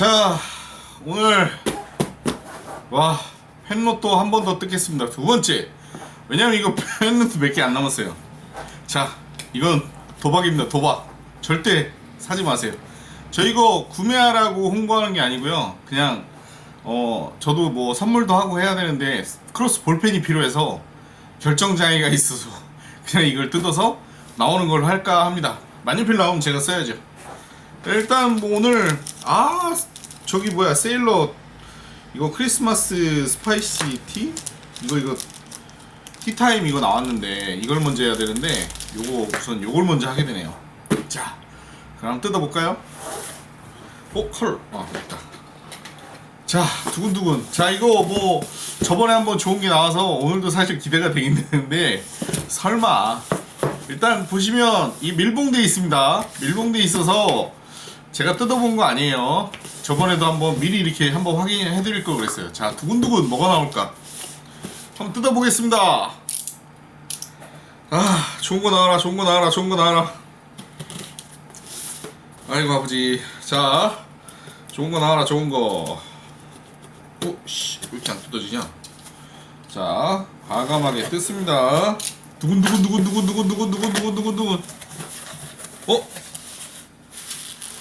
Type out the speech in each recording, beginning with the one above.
자 오늘 와 펜로또 한 번 더 뜯겠습니다. 두 번째. 왜냐면 이거 펜로또 몇 개 안 남았어요. 자 이건 도박입니다. 도박. 절대 사지 마세요. 저 이거 구매하라고 홍보하는 게 아니고요. 그냥 어 저도 뭐 선물도 하고 해야 되는데 크로스 볼펜이 필요해서 결정장애가 있어서 그냥 이걸 뜯어서 나오는 걸 할까 합니다. 만년필 나오면 제가 써야죠. 일단 뭐 오늘 아 저기 뭐야 세일러 이거 크리스마스 스파이시 티 이거 이거 티타임 이거 나왔는데 이걸 먼저 해야 되는데 요거 우선 요걸 먼저 하게 되네요 자 그럼 뜯어볼까요? 어? 컬. 아 됐다 자 두근두근 자 이거 뭐 저번에 한번 좋은 게 나와서 오늘도 사실 기대가 되긴 되는데 설마 일단 보시면 이 밀봉돼 있습니다 밀봉돼 있어서 제가 뜯어본 거 아니에요. 저번에도 한번 미리 이렇게 한번 확인해 드릴 걸 그랬어요. 자, 두근두근 뭐가 나올까? 한번 뜯어보겠습니다. 아, 좋은 거 나와라, 좋은 거 나와라, 좋은 거 나와라. 아이고, 아버지. 자, 좋은 거 나와라, 좋은 거. 오, 씨, 왜 이렇게 안 뜯어지냐? 자, 과감하게 뜯습니다. 두근두근, 두근두근, 두근두근, 두근두근, 두근두근, 두근두근. 어?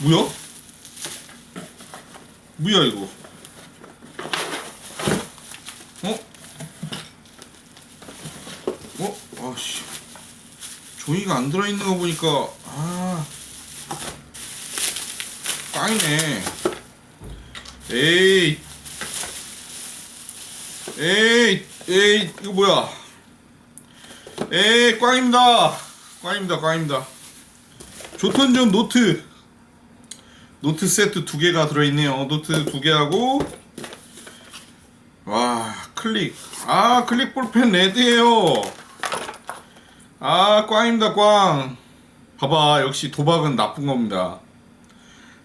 뭐야? 뭐야 이거? 어? 어? 아씨, 종이가 안 들어있는 거 보니까 아, 꽝이네. 에이. 에이, 에이, 이거 뭐야? 에이, 꽝입니다. 꽝입니다, 꽝입니다. 조턴전 노트. 노트 세트 두 개가 들어있네요. 노트 두 개하고, 와, 클릭. 아, 클릭 볼펜 레드예요 아, 꽝입니다, 꽝. 봐봐, 역시 도박은 나쁜 겁니다.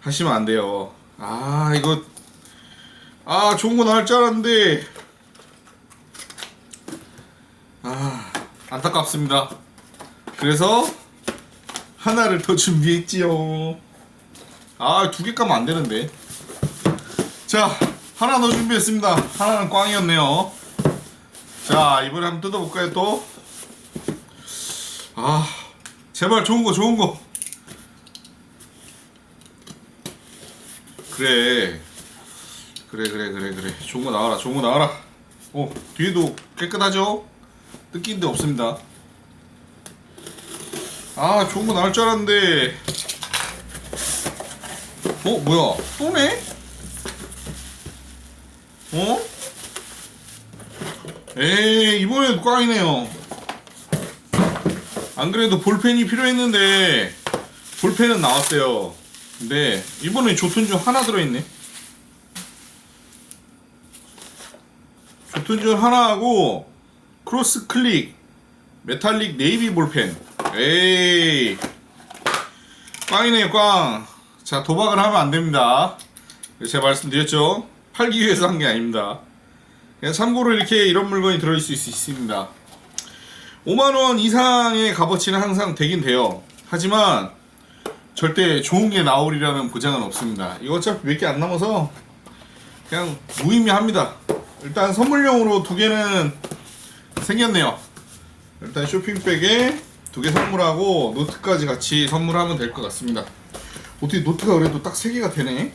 하시면 안 돼요. 아, 이거, 아, 좋은 거 나올 줄 알았는데, 아, 안타깝습니다. 그래서 하나를 더 준비했지요. 아, 두 개 까면 안 되는데. 자, 하나 더 준비했습니다. 하나는 꽝이었네요. 자, 이번에 한번 뜯어볼까요, 또? 아, 제발 좋은 거, 좋은 거. 그래. 그래, 그래, 그래, 그래. 좋은 거 나와라, 좋은 거 나와라. 오, 뒤에도 깨끗하죠? 뜯긴 데 없습니다. 아, 좋은 거 나올 줄 알았는데. 어, 뭐야? 또네? 어? 에이, 이번에도 꽝이네요. 안 그래도 볼펜이 필요했는데, 볼펜은 나왔어요. 근데, 이번에 조턴 중 하나 들어있네. 조턴 중 하나하고, 크로스 클릭 메탈릭 네이비 볼펜 에이 꽝이네요 꽝 자 도박을 하면 안 됩니다. 제가 말씀드렸죠? 팔기 위해서 한 게 아닙니다. 참고로 이렇게 이런 물건이 들어있을 수 있습니다. 5만원 이상의 값어치는 항상 되긴 돼요. 하지만 절대 좋은 게 나오리라는 보장은 없습니다. 이거 어차피 몇 개 안 남아서 그냥 무의미합니다. 일단 선물용으로 두 개는 생겼네요. 일단 쇼핑백에 두 개 선물하고 노트까지 같이 선물하면 될 것 같습니다. 어떻게 노트가 그래도 딱 세 개가 되네.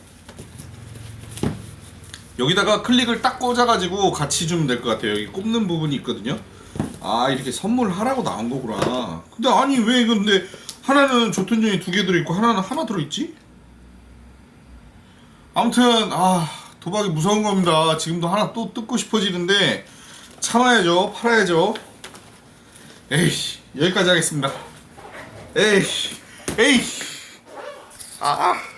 여기다가 클릭을 딱 꽂아가지고 같이 주면 될 것 같아요. 여기 꼽는 부분이 있거든요. 아 이렇게 선물하라고 나온 거구나. 근데 아니 왜 근데 하나는 조턴전이 두 개 들어있고 하나는 하나 들어있지? 아무튼 아 도박이 무서운 겁니다. 지금도 하나 또 뜯고 싶어지는데 참아야죠. 팔아야죠. 에이, 여기까지 하겠습니다. 에이, 에이. Ah!